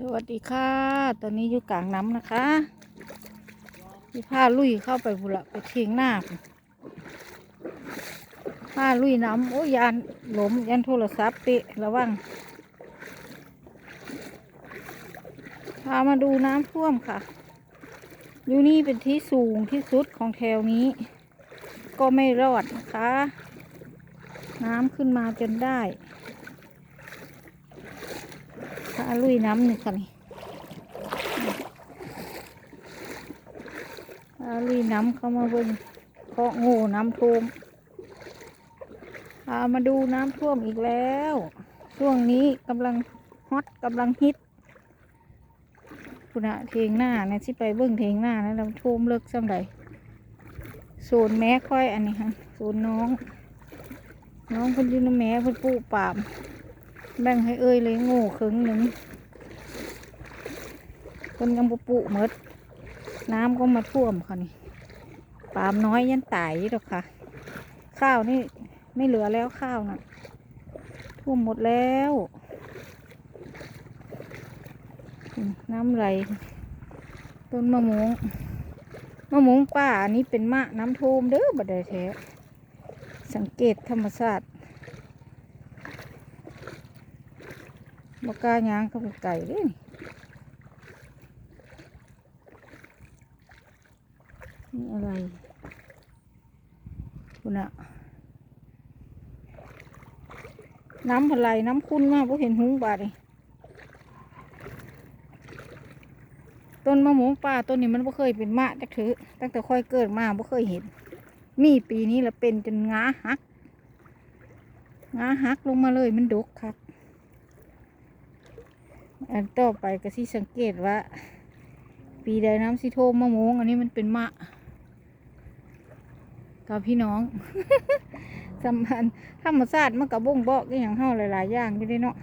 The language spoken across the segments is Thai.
สวัสดีค่ะ ตอนนี้อยู่กลางน้ำนะคะพี่ผ้าลุยเข้าไปบุละไปเทียงหน้าผ้าลุยน้ำโอ้ยยานหลมยันโทรศัพท์เตะระวังพามาดูน้ำท่วมค่ะ อยู่นี่เป็นที่สูงที่สุดของแถวนี้ ก็ไม่รอดนะคะ น้ำขึ้นมาจนได้ ถ้าลุยน้ำหนึ่งค่ะนี่ถ้าลุยน้ำเข้ามาบิ่งเคาะงูน้ำท่วมพามาดูน้ำท่วมอีกแล้ว ช่วงนี้กำลังฮอตกำลังฮิตคุณะเทงหน้านะที่ไปเบิ่งเทงหน้านะน้ำท่วมเลิกซ้ำใดโซนแม่ค่อยอันนี้ค่ะโซนน้อง น้องเพิ่นยืนแม่เพิ่นปูปาม แบ่งให้เอ้ยเลยง่ครึ่งหนึ่งคนยังบุปุหมดน้ำก็มาท่วมค่ะนี่ปามน้อยยันตายหรอกค่ะ ข้าวนี่ไม่เหลือแล้วข้าวน่ะ ท่วมหมดแล้ว น้ำไหลต้นมะม่วงมะม่วงป่าอันนี้เป็นมะน้ำท่วมเด้อบัดใดแท้สังเกตธรรมชาติ บกล้าย่างเข้าไปไก่เด้นี่นี่อะไรคุณอะน้ำพลายน้ำคุณมากพวเห็นหุงบาดเลยต้นมะม่วงป่าต้นนี้มันบ่เคยเป็นมะจักถือตั้งแต่ค่อยเกิดมาบ่เคยเห็น มีปีนี้ละเป็นจนงาหักงาหักลงมาเลยมันดกครับ อันต่อไปก็สิสังเกตว่า ปีใดน้ำสิโทมมะม่วงอันนี้มันเป็นมะกับพี่น้องสัมพันธ์ธรรมชาติมันกับบ่งบอกก็อย่างเฮาหลายๆอย่างอยู่ด้เนาะ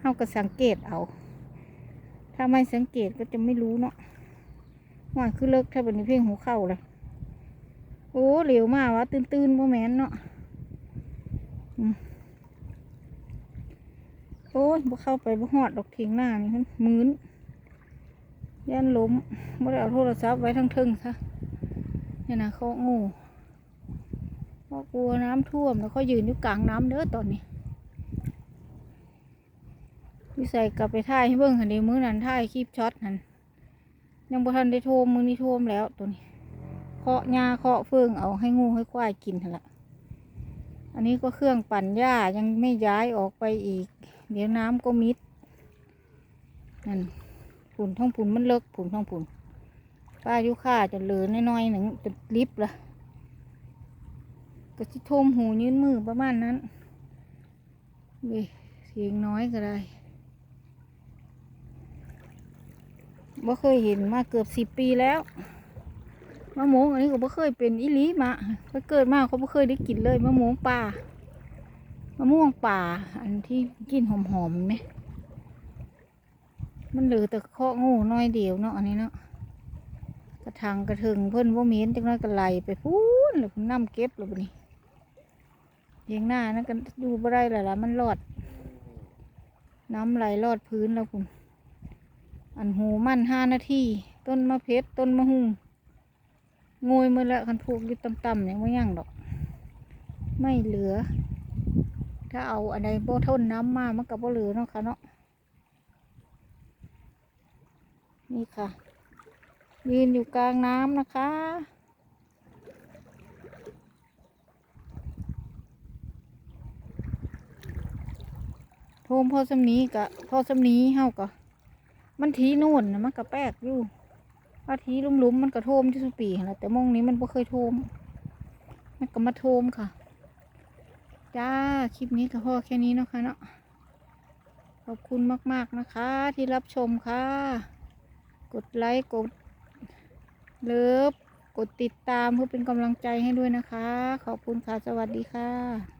เฮาก็สังเกตเอา ถ้าไม่สังเกตก็จะไม่รู้เนาะว่าคือเลิกถ้าเป็นเพียงหัวเข้าเลยโอ้เหลวมากวะตื่นๆบ่แม่นเนาะอืม โอ้ยบ่เข้าไปบ่หอดดอกเทียงหน้านี่มันมืนยันล้มบ่ได้เอาโทรศัพท์ไว้ทั้งทึงซะเนี่ยนะเขางูเพราะกลัวน้ำท่วมแล้วเขายืนอยู่กลางน้ำเด้อตอนนี้วิสัยกลับไปท่ายให้เบิ่งหันเดีมื้อนั้นท่ายคลิปช็อตหันยังบ่ทันได้โทมมือนี้โทมแล้วตัวนี้เคาะหญ้าเคาะเฟืองเอาให้งูให้ควายกินหั่นละ อันนี้ก็เครื่องปั่นหญ้ายังไม่ย้ายออกไปอีก เดี๋ยวน้ำก็มิดนั่นผุนท้องผุนมันเลิกผุนท้องผุนป้ายุค่าจะเหลือน้อยๆหนึ่งจะลิบละก็ชิทมหูยืนมือประมาณนั้นเว้เสียงน้อยก็ได้บ่เคยเห็นมาเกือบสิบปีแล้ว มะม่วงอันนี้ก็บ่เคยเป็นอีหลีมาก็เกิดมาเขาบ่เคยได้กินเลยมะม่วงป่ามะม่วงป่า อันที่กินหอมๆไหมมันเหลือแต่เคาะงูน้อยเดียวเนาะอันนี้เนาะกระทังกระเทิงเพิ่นว่าเม้นจังน้อยก็ไหลไปพูนเลยน้ำเก็บเลยบัดนี้เพียงหน้านั่นก็อยู่บ่ได้แล้วล่ะมันรอด น้ำไหลรอดพื้นแล้วคุณอันหูมันห้านาทีต้นมะเพชรต้นมะฮุ่ง งวยมือแล้วคันพูกอยู่ต่ำๆอย่างไม่ยั่งดอก ไม่เหลือ ถ้าเอาอะไรโบทนน้ำมามันกับโบเหลือเนาะค่ะเนาะนี่ค่ะ ยืนอยู่กลางน้ำนะคะโทมพอสำนีกะพอสำนีเฮากะมันทีโน่นนะมันกะแปลกอยู่ ว่าทีลุ่มๆมันกระโทมที่สุปีแหละแต่มงนี้มันบ่เคยโทมมันก็มาโทมค่ะ จ้า คลิปนี้ก็พอแค่นี้นะคะเนาะขอบคุณมาก ๆ นะคะ ที่รับชมค่ะ กดไลค์กดเลิฟกดติดตามเพื่อเป็นกำลังใจให้ด้วยนะคะ ขอบคุณค่ะ สวัสดีค่ะ